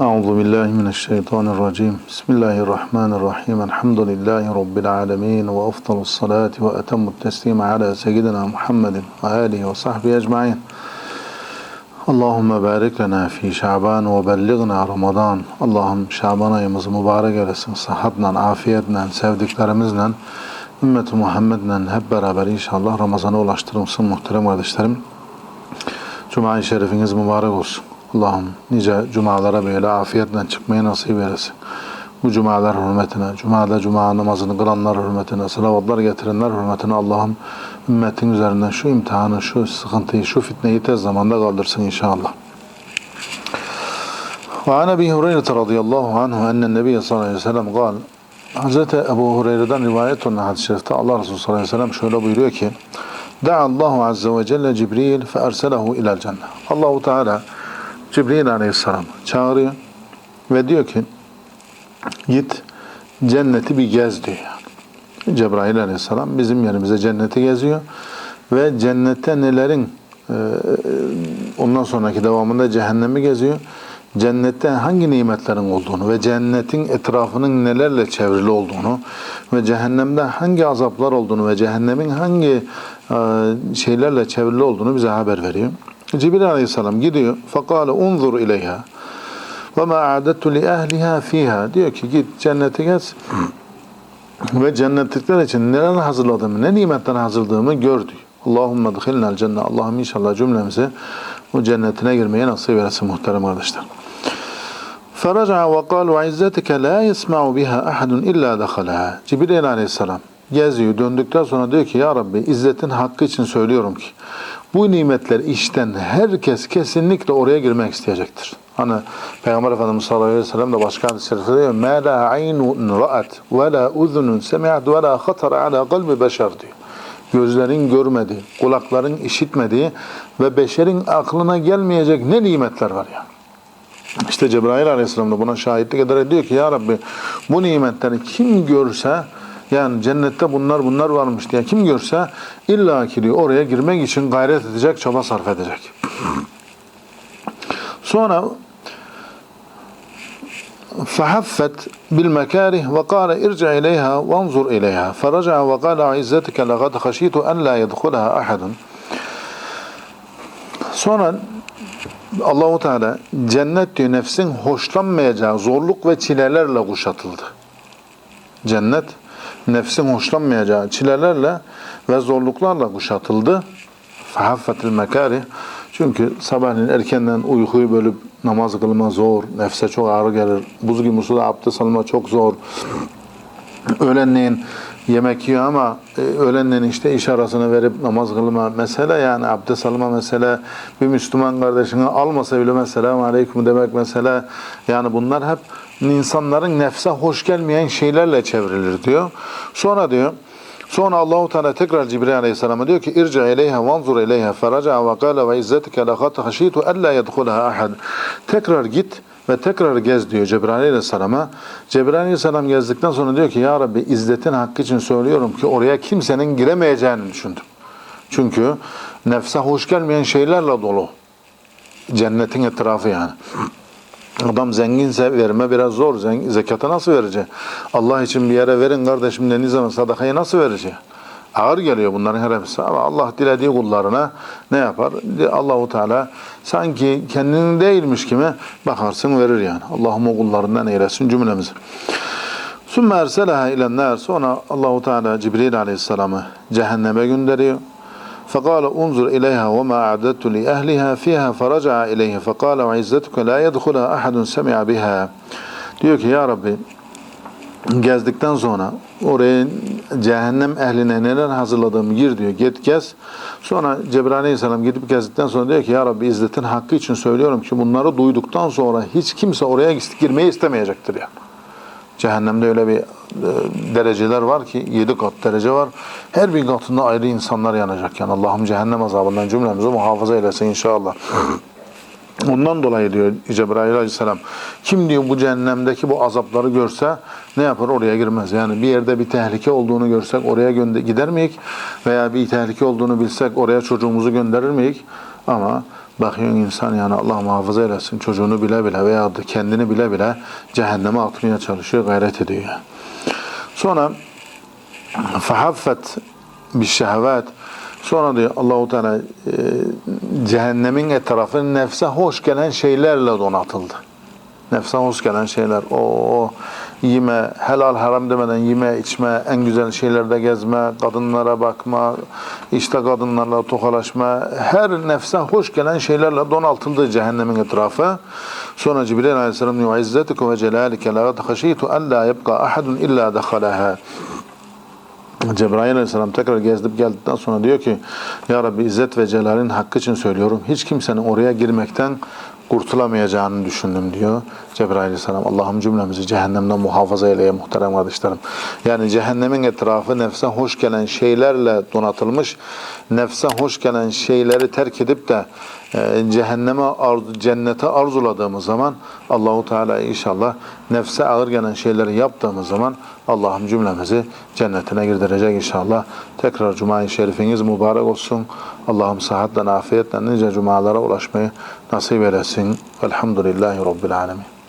Euzu billahi mineşşeytanirracim. Bismillahirrahmanirrahim. Elhamdülillahi rabbil alamin ve efdalus salati ve etemmut teslimi ala seyyidina Muhammedin ve alihi ve sahbihi ecmaîn. Allahümme barik lena fi Şaban ve bellighna Ramazan. Allah'ım Şaban ayımızı mübarek eylesin. Sıhhatle, afiyetle, sevdiklerimizle, ümmeti Muhammed'le hep beraber inşallah Ramazan'a ulaştırılsın muhterem kardeşlerim. Cuma-i şerifiniz mübarek olsun. Allah'ım nice cumalara böyle afiyetle çıkmayı nasip eylesin. Bu cumalar hürmetine, cumada cuma namazını kılanlar hürmetine, salavatlar getirenler hürmetine Allah'ım ümmetin üzerinden şu imtihanı, şu sıkıntıyı, şu fitneyi tez zamanda kaldırsın inşallah. Ve an Ebi Hureyre radıyallahu anhu ennen Nebiye sallallahu aleyhi ve sellem gal Hazreti Ebu Hureyre'den rivayet olan hadis-i şerifte Allah Resulü sallallahu aleyhi ve sellem şöyle buyuruyor ki Da'allahu azze ve celle Cibril fe erselehu ilel cennet. Allahu Teala Cibril aleyhisselam çağırıyor ve diyor ki git cenneti bir gez diyor. Cebrail aleyhisselam bizim yerimize cenneti geziyor ve cennette nelerin e, ondan sonraki devamında cehennemi geziyor. Cennette hangi nimetlerin olduğunu ve cennetin etrafının nelerle çevrili olduğunu ve cehennemde hangi azaplar olduğunu ve cehennemin hangi e, şeylerle çevrili olduğunu bize haber veriyor. Cibril aleyhisselam gidiyor. Fakale unzur ileyha ve ma a'dettu li ehliha fiha. Diyor ki git cennete gez ve cennetlikler için neler hazırladığımı, ne nimetler hazırladığımı gör diyor. Allahümme dhilnel cennet. Allah'ım inşallah cümlemizi bu cennetine girmeye nasip eylesin muhterem kardeşler. فرجع وقال وعزتك لا يسمع بها أحد إلا دخلها. Cibril aleyhisselam geziyor. Döndükten sonra diyor ki ya Rabbi izzetin hakkı için söylüyorum ki bu nimetler işten herkes kesinlikle oraya girmek isteyecektir. Hani Peygamber Efendimiz sallallahu aleyhi ve sellem de başka hadis-i şerifte diyor مَا لَا عَيْنٌ رَأَتْ وَلَا اُذُنٌ سَمِعَتْ وَلَا خَطَرَ عَلَى قَلْبِ بَشَرْ diyor. Gözlerin görmediği, kulakların işitmediği ve beşerin aklına gelmeyecek ne nimetler var ya. İşte Cebrail aleyhisselam da buna şahitlik ederek diyor ki ya Rabbi bu nimetleri kim görse yani cennette bunlar bunlar varmış diye kim görse illa ki diyor oraya girmek için gayret edecek, çaba sarf edecek. Sonra فحفت بالمكاره وقال ارجع إليها وانظر إليها فرجع وقال عزتك لقد خشيت أن لا يدخلها أحد Sonra Allahu Teala cennet diyor nefsin hoşlanmayacağı zorluk ve çilelerle kuşatıldı. Cennet nefsin hoşlanmayacağı çilelerle ve zorluklarla kuşatıldı. Fahaffetil mekari. Çünkü sabahleyin erkenden uykuyu bölüp namaz kılma zor, nefse çok ağır gelir. Buz gibi suda abdest alma çok zor. Öğlenleyin yemek yiyor ama e, öğlenleyin işte iş arasını verip namaz kılma mesele yani abdest alma mesele bir Müslüman kardeşine almasa bile selamun aleyküm demek mesele yani bunlar hep insanların nefse hoş gelmeyen şeylerle çevrilir diyor. Sonra diyor Sonra Allahu Teala tekrar Cibril Aleyhisselam'a diyor ki irca ileyha vanzur ileyha feraca ve kâle ve izzetike lekad haşîtu ella yedhulaha ahad. Tekrar git ve tekrar gez diyor Cebrail Aleyhisselam'a. Cebrail Aleyhisselam gezdikten sonra diyor ki ya Rabbi izzetin hakkı için söylüyorum ki oraya kimsenin giremeyeceğini düşündüm. Çünkü nefse hoş gelmeyen şeylerle dolu. Cennetin etrafı yani. Adam zenginse verme biraz zor. Zekatı nasıl verecek? Allah için bir yere verin kardeşim dediği zaman sadakayı nasıl verecek? Ağır geliyor bunların her hepsi ama Allah dilediği kullarına ne yapar? Allahu Teala sanki kendinin değilmiş gibi bakarsın verir yani. Allah'ım o kullarından eylesin cümlemizi. Sümme erseleha ilenler sonra Allahu Teala Cibril Aleyhisselam'ı cehenneme gönderiyor. فقال انظر إليها وما أعددت لأهلها فيها فرجع إليه فقال وعزتك لا يدخلها أحد سمع بها diyor ki ya Rabbi gezdikten sonra oraya cehennem ehline neler hazırladığımı gir diyor git gez sonra Cebrail Aleyhisselam gidip gezdikten sonra diyor ki ya Rabbi izzetin hakkı için söylüyorum ki bunları duyduktan sonra hiç kimse oraya girmeyi istemeyecektir yani. Cehennemde öyle bir e, dereceler var ki yedi kat derece var. Her bir katında ayrı insanlar yanacak. Yani Allah'ım cehennem azabından cümlemizi muhafaza eylesin inşallah. Ondan dolayı diyor Cebrail aleyhisselam kim diyor bu cehennemdeki bu azapları görse ne yapar oraya girmez. Yani bir yerde bir tehlike olduğunu görsek oraya gider miyik? Veya bir tehlike olduğunu bilsek oraya çocuğumuzu gönderir miyik? Ama bakıyorsun insan yani Allah muhafaza eylesin çocuğunu bile bile veya kendini bile bile cehenneme atmaya çalışıyor, gayret ediyor. Sonra fahaffet bir şehvet Sonra diyor Allahu Teala e, cehennemin etrafı nefse hoş gelen şeylerle donatıldı. Nefse hoş gelen şeyler. O yeme, helal haram demeden yeme, içme, en güzel şeylerde gezme, kadınlara bakma, işte kadınlarla tokalaşma, her nefse hoş gelen şeylerle donatıldı cehennemin etrafı. Sonra Cibril Aleyhisselam diyor, İzzetike ve celalike la haşitu en la yebqa ahadun illa dekhalaha. Cebrail Aleyhisselam tekrar gezip geldikten sonra diyor ki Ya Rabbi İzzet ve Celal'in hakkı için söylüyorum. Hiç kimsenin oraya girmekten kurtulamayacağını düşündüm diyor Cebrail Aleyhisselam. Allah'ım cümlemizi cehennemden muhafaza eyleye muhterem kardeşlerim. Yani cehennemin etrafı nefse hoş gelen şeylerle donatılmış. Nefse hoş gelen şeyleri terk edip de e, cehenneme arzu, cennete arzuladığımız zaman Allahu Teala inşallah nefse ağır gelen şeyleri yaptığımız zaman Allah'ım cümlemizi cennetine girdirecek inşallah. Tekrar Cuma-i Şerifiniz mübarek olsun. Allah'ım sıhhatle, afiyetle nice cumalara ulaşmayı nasip eylesin. Velhamdülillahi Rabbil Alemin.